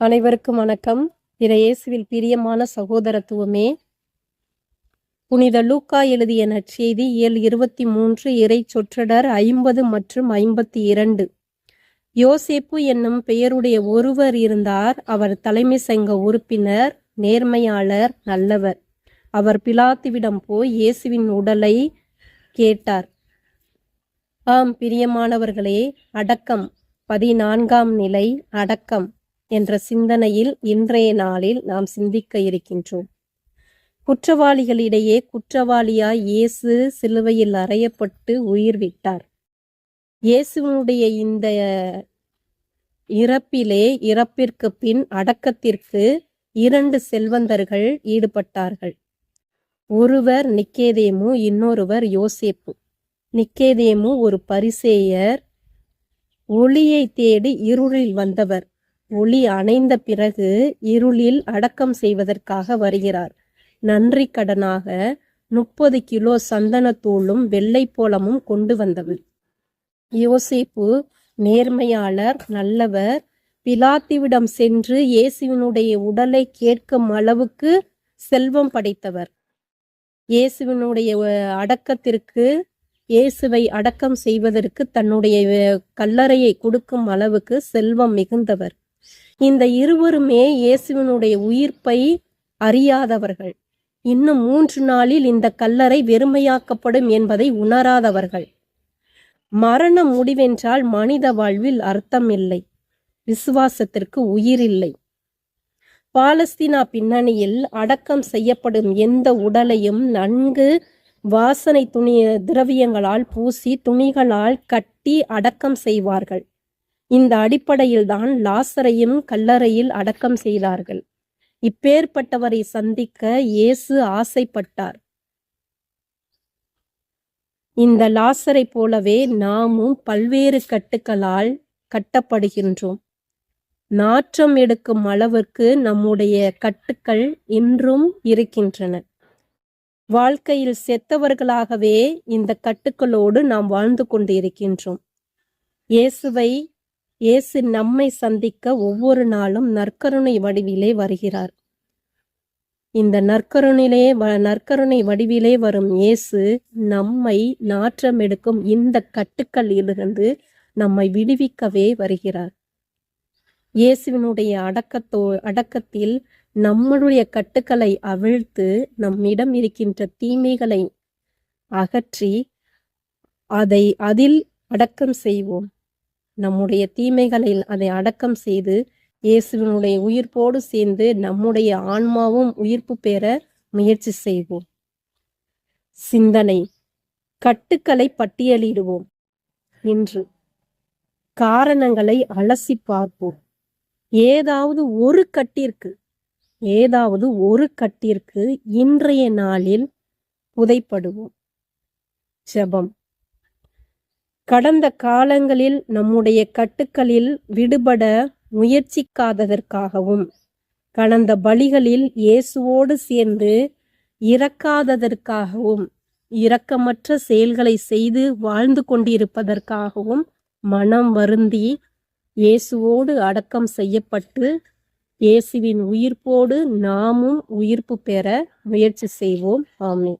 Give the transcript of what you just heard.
அனைவருக்கும் வணக்கம். பிற இயேசுவில் பிரியமான சகோதரத்துவமே புனித லூக்கா எழுதிய நற்செய்தி இயல் இருபத்தி மூன்று இறை சொற்றடர் ஐம்பது மற்றும் ஐம்பத்தி இரண்டு. யோசேப்பு என்னும் பெயருடைய ஒருவர் இருந்தார். அவர் தலைமை சங்க உறுப்பினர் நேர்மையாளர் நல்லவர். அவர் பிலாத்துவிடம் போய் இயேசுவின் உடலை கேட்டார். ஆம் பிரியமானவர்களே அடக்கம். பதினான்காம் நிலை அடக்கம். என்ற சிந்தனையில் இன்றைய நாளில் நாம் சிந்திக்க இருக்கின்றோம். குற்றவாளிகளிடையே குற்றவாளியாய் இயேசு சிலுவையில் அறையப்பட்டு உயிர் விட்டார் இயேசுவனுடைய இந்த இறப்பிலே இறப்பிற்கு பின் அடக்கத்திற்கு இரண்டு செல்வந்தர்கள் ஈடுபட்டார்கள். ஒருவர் நிக்கேதேமு இன்னொருவர் யோசேப்பு. நிக்கேதேமு ஒரு பரிசேயர் ஒளியை தேடி இருளில் வந்தவர். ஒளி அணைந்த பிறகு இருளில் அடக்கம் செய்வதற்காக வருகிறார். நன்றி கடனாக முப்பது கிலோ சந்தனத்தூளும் வெள்ளை போலமும் கொண்டு வந்தவர் யோசிப்பு நேர்மையாளர் நல்லவர். பிலாத்திவிடம் சென்று இயேசுவினுடைய உடலை கேட்கும் அளவுக்கு செல்வம் படைத்தவர். இயேசுவினுடைய அடக்கத்திற்கு இயேசுவை அடக்கம் செய்வதற்கு தன்னுடைய கல்லறையை கொடுக்கும் அளவுக்கு செல்வம் மிகுந்தவர். இந்த இருவருமே இயேசுவினுடைய உயிர்ப்பை அறியாதவர்கள். இன்னும் மூன்று நாளில் இந்த கல்லறை வெறுமையாக்கப்படும் என்பதை உணராதவர்கள். மரணம் முடிவென்றால் மனித வாழ்வில் அர்த்தம் இல்லை விசுவாசத்திற்கு உயிர் இல்லை பாலஸ்தீனா பின்னணியில் அடக்கம் செய்யப்படும் எந்த உடலையும் நன்கு வாசனை துணி திரவியங்களால் பூசி துணிகளால் கட்டி அடக்கம் செய்வார்கள். இந்த அடிப்படையில்தான் லாசரையும் கல்லறையில் அடக்கம் செய்தார்கள். இப்பேற்பட்டவரை சந்திக்க இயேசு ஆசைப்பட்டார். இந்த லாசரை போலவே நாமும் பல்வேறு கட்டுக்களால் கட்டப்படுகின்றோம். நாற்றம் எடுக்கும் அளவிற்கு நம்முடைய கட்டுக்கள் இன்றும் இருக்கின்றன. வாழ்க்கையில் செத்தவர்களாகவே இந்த கட்டுக்களோடு நாம் வாழ்ந்து கொண்டு இருக்கின்றோம் இயேசுவை இயேசு நம்மை சந்திக்க ஒவ்வொரு நாளும் நற்கருணை வடிவிலே வருகிறார். இந்த நற்கருணிலே நற்கருணை வடிவிலே வரும் இயேசு நம்மை நாற்றம் எடுக்கும் இந்த கட்டுக்களிலிருந்து நம்மை விடுவிக்கவே வருகிறார். இயேசுவினுடைய அடக்கத்தோ அடக்கத்தில் நம்மளுடைய கட்டுக்களை அவிழ்த்து நம்மிடம் இருக்கின்ற தீமைகளை அகற்றி அதை அதில் அடக்கம் செய்வோம். நம்முடைய தீமைகளில் அதை அடக்கம் செய்து இயேசுவினுடைய உயிர்ப்போடு சேர்ந்து நம்முடைய ஆன்மாவும் உயிர்ப்பு பெற முயற்சி செய்வோம். சிந்தனை கட்டுக்களை பட்டியலிடுவோம். இன்று காரணங்களை அலசி பார்ப்போம். ஏதாவது ஒரு கட்டிற்கு ஏதாவது ஒரு கட்டிற்கு இன்றைய நாளில் புதைப்படுவோம். ஜபம். கடந்த காலங்களில் நம்முடைய கட்டுக்களில் விடுபட முயற்சிக்காததற்காகவும் கடந்த பலிகளில் இயேசுவோடு சேர்ந்து இறக்காததற்காகவும் இரக்கமற்ற செயல்களை செய்து வாழ்ந்து கொண்டிருப்பதற்காகவும் மனம் வருந்தி இயேசுவோடு அடக்கம் செய்யப்பட்டு இயேசுவின் உயிர்ப்போடு நாமும் உயிர்ப்பு பெற முயற்சி செய்வோம். ஆமே